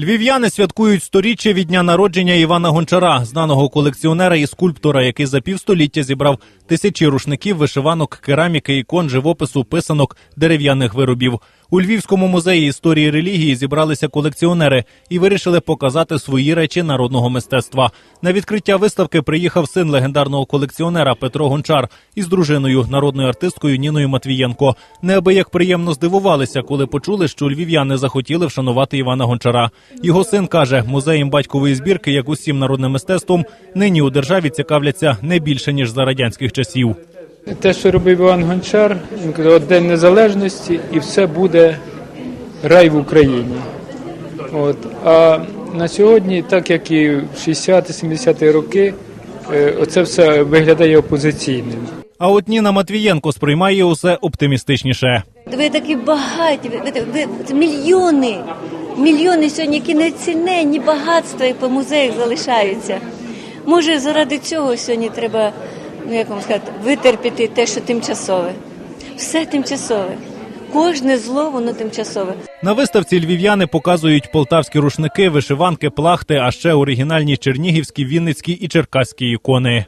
Львів'яни святкують сторіччя від дня народження Івана Гончара, знаного колекціонера і скульптора, який за півстоліття зібрав тисячі рушників, вишиванок, кераміки, ікон, живопису, писанок, дерев'яних виробів. У Львівському музеї історії релігії зібралися колекціонери і вирішили показати свої речі народного мистецтва. На відкриття виставки приїхав син легендарного колекціонера Петро Гончар із дружиною, народною артисткою Ніною Матвієнко. Неабияк приємно здивувалися, коли почули, що львів'яни захотіли вшанувати Івана Гончара. Його син каже, музеєм батькової збірки, як усім народним мистецтвом, нині у державі цікавляться не більше ніж за радянських часів. Те, що робив Іван Гончар, він казав, День Незалежності і все буде рай в Україні. От. А на сьогодні, так як і в 60-70-ті роки, е, оце все виглядає опозиційним. А от Ніна Матвієнко сприймає усе оптимістичніше. Ви такі багаті, ви, ви, ви мільйони, мільйони сьогодні, які неціненні багатства і по музеях залишаються. Може, заради цього сьогодні треба, ну як вам сказати, витерпіти те, що тимчасове. Все тимчасове. Кожне зло, воно тимчасове. На виставці львів'яни показують полтавські рушники, вишиванки, плахти, а ще оригінальні чернігівські, вінницькі і черкаські ікони.